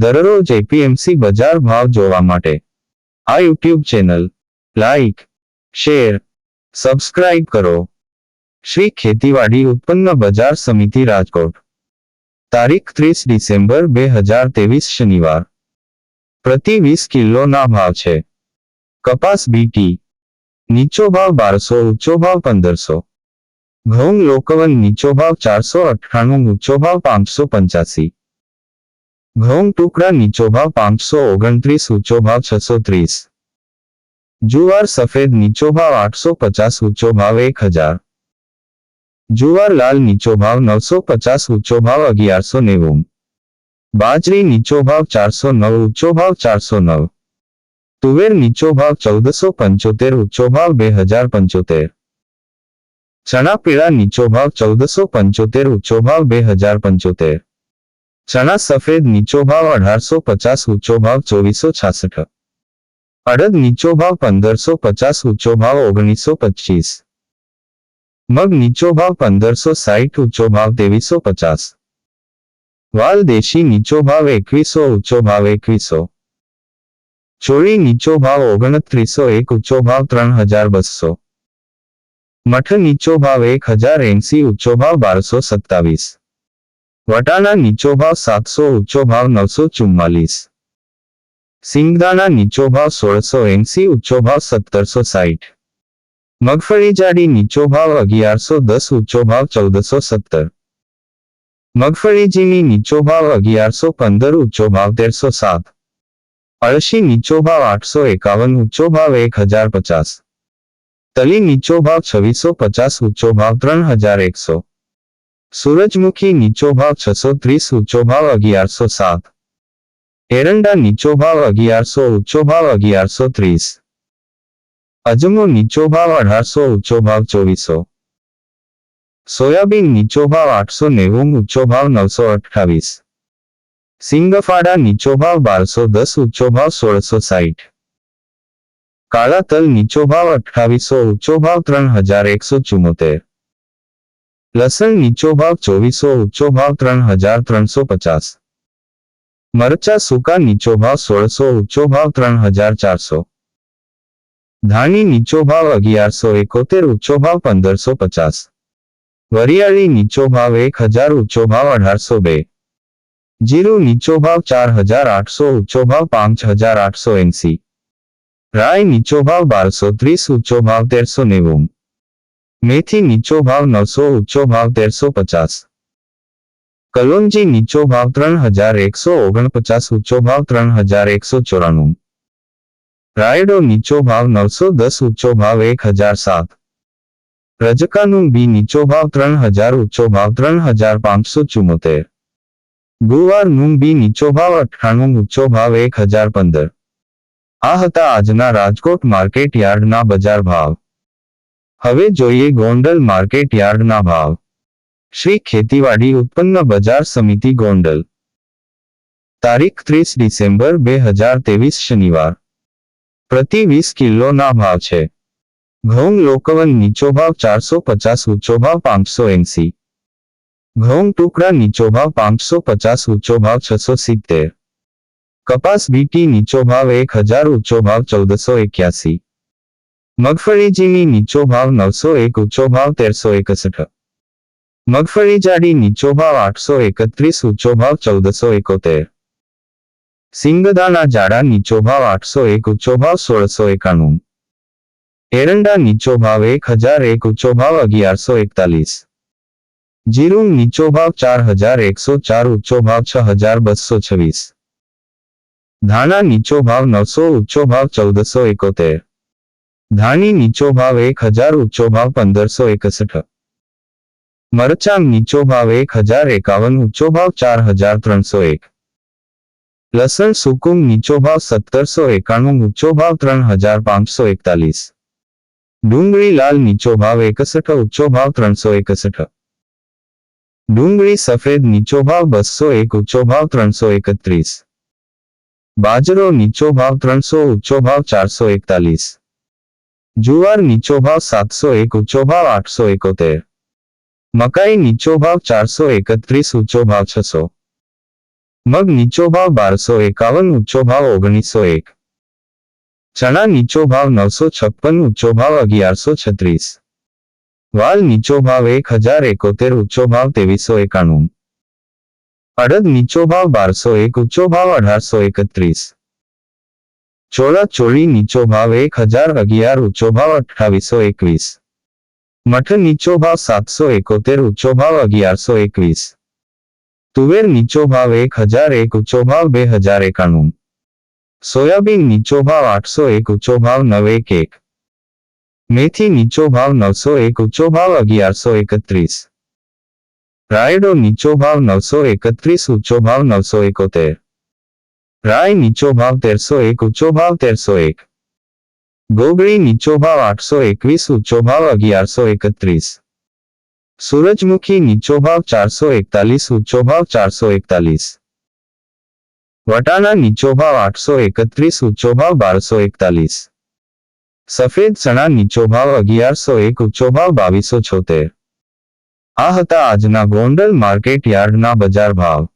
દરરોજ એપીએમસી બજાર ભાવ જોવા માટે. આ YouTube channel, like, share, subscribe કરો. શ્રી ખેતીવાડી ઉત્પન્ન બજાર સમિતિ રાજકોટ. તારીખ ત્રીસ ડિસેમ્બર બે હજાર ત્રેવીસ શનિવાર. પ્રતિ વીસ કિલોના ભાવ છે. કપાસ બીટી નીચો ભાવ બારસો, ઊંચો ભાવ પંદરસો. ઘઉં લોકવન નીચો ભાવ ચારસો અઠ્ઠાણું, ઊંચો ભાવ પાંચસો પંચ્યાસી. ઘઉં ટુકડા નીચો ભાવ પાંચસો ઓગણત્રીસ ઊંચો ભાવ છસો ત્રીસ જુવાર સફેદ નીચો ભાવ આઠસો પચાસ ઊંચો ભાવ એક હજાર જુવાર લાલ નીચો ભાવ નવસો પચાસ ઊંચો ભાવ અગિયારસો નેવું બાજરી નીચો ભાવ ચારસો નવ ઊંચો ભાવ ચારસો નવ તુવેર નીચો ભાવ ચૌદસો પંચોતેર ઊંચો ભાવ બે હજાર પંચોતેર ચણા પીળા નીચો ભાવ ચૌદસો પંચોતેર ઊંચો ભાવ બે હજાર પંચોતેર ચણા સફેદ નીચો ભાવ અઢારસો પચાસ ઊંચો ભાવ ચોવીસો છાસઠ અડદ નીચો ભાવ પંદરસો પચાસ ઊંચો ભાવ ઓગણીસો પચીસ મગ નીચો ભાવ પંદરસો સાઠ ઊંચો ભાવ ત્રેવીસો પચાસ વાલ દેશી નીચો ભાવ એકવીસો ઊંચો ભાવ એકવીસો ચોળી નીચો ભાવ ઓગણત્રીસો એક ઊંચો ભાવ ત્રણ હજાર બસો મઠ નીચો ભાવ એક હજાર એંસી ઊંચો ભાવ બારસો સત્તાવીસ વટાણા નીચો ભાવ સાતસો ઊંચો ભાવ નવસો ચુમ્માલીસ સિંગદાણા નીચો ભાવ સોળસો એંસી ઊંચો ભાવ સત્તરસો સાઠ મગફળી જાડી નીચો ભાવ અગિયારસો દસ ઊંચો ભાવ ચૌદસો સત્તર મગફળી ઝીણી નીચો ભાવ અગિયારસો પંદર ઊંચો ભાવ તેરસો સાત અળશી નીચો ભાવ આઠસો એકાવન ઊંચો ભાવ એક હજાર પચાસ તલી નીચો ભાવ છવ્વીસો પચાસ ઊંચો ભાવ ત્રણ હજાર એકસો સૂરજમુખી નીચો ભાવ છસો ત્રીસ ઊંચો ભાવ અગિયારસો સાત. એરંડા નીચો ભાવ અગિયારસો ઊંચો ભાવ અગિયારસો ત્રીસ. અજમો નીચો ભાવ અઢારસો ઊંચો ભાવ ચોવીસો. સોયાબીન નીચો ભાવ આઠસો નેવું ઊંચો ભાવ નવસો અઠ્ઠાવીસ. સિંગફાડા નીચો ભાવ બારસો દસ ઊંચો ભાવ સોળસો સાઠ. કાળા તલ નીચો ભાવ અઠ્ઠાવીસો ઊંચો ભાવ ત્રણ હજાર એકસો ચુમ્મોતેર લસણ નીચો ભાવ ચોવીસો ઊંચો ભાવ ત્રણ હજાર ત્રણસો પચાસ મરચા સૂકા નીચો ભાવ સોળસો ઊંચો ભાવ ત્રણ હજાર ચારસો ધાણી નીચો ભાવ અગિયારસો એકોતેર ઊંચો ભાવ પંદરસો પચાસ વરિયાળી નીચો ભાવ એક હજાર ઊંચો ભાવ અઢારસો બે જીરું નીચો ભાવ ચાર હજાર આઠસો ઊંચો ભાવ પાંચ હજાર આઠસો એંસી રાય નીચો ભાવ બારસો ત્રીસ ઊંચો ભાવ તેરસો નેવું મેથી નીચો ભાવ નવસો ઊંચો ભાવ તેરસો પચાસ કલોંજી નીચો ભાવ ત્રણ હજાર એકસો ઓગણપચાસ ઊંચો ભાવ ત્રણ હજાર એકસો ચોરાણું રાયડો નીચો ભાવ નવસો દસ ઊંચો ભાવ એક હજાર સાત રજકાનું બી નીચો ભાવ ત્રણ હજાર ઊંચો ભાવ ત્રણ હજાર પાંચસો ચુમ્મોતેર ગુવારનું બી નીચો ભાવ અઠ્ઠાણું ઊંચો ભાવ એક હજાર પંદર આ હતા આજના રાજકોટ માર્કેટ યાર્ડના બજાર ભાવ હવે જોઈએ ગોંડલ માર્કેટ યાર્ડના ભાવ. શ્રી ખેતીવાડી ઉત્પન્ન બજાર સમિતિ ગોંડલ. તારીખ ત્રીસ ડિસેમ્બર બે હજાર ત્રેવીસ શનિવાર. પ્રતિ વીસ કિલોના ભાવ છે. ઘઉં લોકવન નીચો ભાવ ચારસો પચાસ, ઊંચો ભાવ પાંચસો એંસી. ઘઉં ટુકડા નીચો ભાવ પાંચસો પચાસ, ઊંચો ભાવ છસો સિત્તેર. કપાસ બીટી નીચો ભાવ એક હજાર, ઊંચો ભાવ ચૌદસો એક્યાસી. મગફળી ઝીણી નીચો ભાવ નવસો એક, ઊંચો ભાવ તેરસો એકસઠ. મગફળી જાડી નીચો ભાવ આઠસો એકત્રીસ, ઊંચો ભાવ ચૌદસો એકોતેર. સિંગદાના જાડા નીચો ભાવ આઠસો એક, ઊંચો ભાવ સોળસો એકાણું. એરંડા નીચો ભાવ એક હજાર એક, ઊંચો ભાવ અગિયારસો એકતાલીસ. જીરું નીચો ભાવ ચાર હજાર એકસો ચાર, ઊંચો ભાવ છ હજાર બસો છવ્વીસ. ધાણા નીચો ભાવ નવસો, ઊંચો ભાવ ચૌદસો એકોતેર. ધાણી નીચો ભાવ એક હજાર ઊંચો ભાવ પંદરસો એકસઠ મરચાં નીચો ભાવ એક હજાર એકાવન ઊંચો ભાવ ચાર હજાર ત્રણસો એક લસણ સુકુમ નીચો ભાવ સત્તરસો એકાણું ઊંચો ભાવ ત્રણ હજાર પાંચસો એકતાલીસ ડુંગળી લાલ નીચો ભાવ એકસઠ ઊંચો ભાવ ત્રણસો એકસઠ ડુંગળી સફેદ નીચો ભાવ બસો એક ઊંચો ભાવ ત્રણસો એકત્રીસ બાજરો નીચો ભાવ ત્રણસો ઊંચો ભાવ ચારસો એકતાલીસ જુવાર નીચો ભાવ સાતસો એક ઊંચો ભાવ આઠસો એકોતેર મકાઈ નીચો ભાવ ચારસો એકત્રીસ ઊંચો ભાવ છસો મગ નીચો ભાવ બારસો એકાવન ઊંચો ભાવ ઓગણીસો એક ચણા નીચો ભાવ નવસો છપ્પન ઊંચો ભાવ અગિયારસો છત્રીસ વાલ નીચો ભાવ એક હજાર એકોતેર ઊંચો ભાવ ત્રેવીસો એકાણું અડદ નીચો ભાવ બારસો એક ઊંચો ભાવ અઢારસો એકત્રીસ ચોળા ચોળી નીચો ભાવ એક હજાર અગિયાર, ઊંચો ભાવ અઠાવીસો એકવીસ. મઠ નીચો ભાવ સાતસો એકોતેર, ઊંચો ભાવ અગિયારસો એકવીસ. તુવેર નીચો ભાવ એક હજાર એક, ઊંચો ભાવ બે હજાર એકાણું. સોયાબીન નીચો ભાવ આઠસો એક, ઊંચો ભાવ નવ એક એક. મેથી નીચો ભાવ નવસો એક, ઊંચો ભાવ અગિયારસો એકત્રીસ. રાયડો નીચો ભાવ નવસો એકત્રીસ, ઊંચો ભાવ નવસો એકોતેર. રાય નીચો ભાવ તેરસો એક, ઊંચો ભાવ તેરસો એક. ગોગળી નીચો ભાવ આઠસો એકવીસ, ઊંચો ભાવ અગિયારસો એકત્રીસ. સૂરજમુખી નીચો ભાવ ચારસો એકતાલીસ, ઊંચો ભાવ ચારસો એકતાલીસ. વટાણા નીચો ભાવ આઠસો એકત્રીસ, ઊંચો ભાવ બારસો એકતાલીસ. સફેદ ચણા નીચો ભાવ અગિયારસો એક, ઊંચો ભાવ બાવીસો છોતેર. આ હતા આજના ગોંડલ માર્કેટ યાર્ડના બજાર ભાવ.